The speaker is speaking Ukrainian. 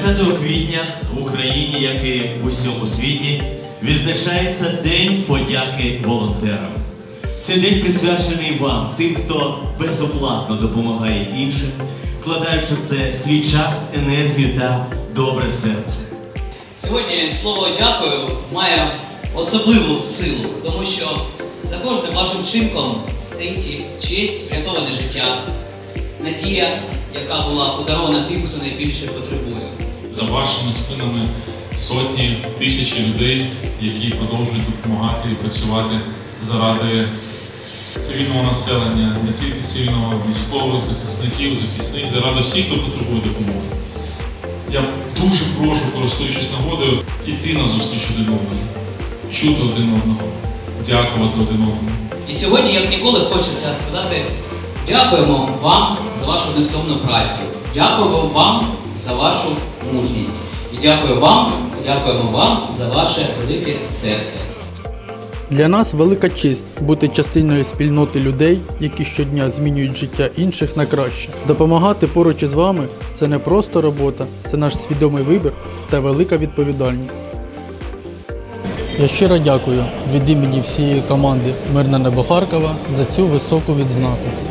30 квітня в Україні, як і в усьому світі, відзначається День подяки волонтерам. Цей день присвячений вам, тим, хто безоплатно допомагає іншим, вкладаючи в це свій час, енергію та добре серце. Сьогодні слово дякую має особливу силу, тому що за кожним вашим вчинком стоїть честь, врятоване життя, надія, яка була подарована тим, хто найбільше потребує. За вашими спинами сотні, тисячі людей, які продовжують допомагати і працювати заради цивільного населення, не тільки цивільного, військових, захисників, захисниць, заради всіх, хто потребує допомоги. Я дуже прошу, користуючись нагодою, йти на зустріч один одному, чути один одного, дякувати один одному. І сьогодні, як ніколи, хочеться сказати дякуємо вам за вашу невтомну працю, дякуємо вам за вашу мужність. І дякую вам, дякуємо вам за ваше велике серце. Для нас велика честь бути частиною спільноти людей, які щодня змінюють життя інших на краще. Допомагати поруч із вами це не просто робота, це наш свідомий вибір та велика відповідальність. Я щиро дякую від імені всієї команди Мирне небо Харкова за цю високу відзнаку.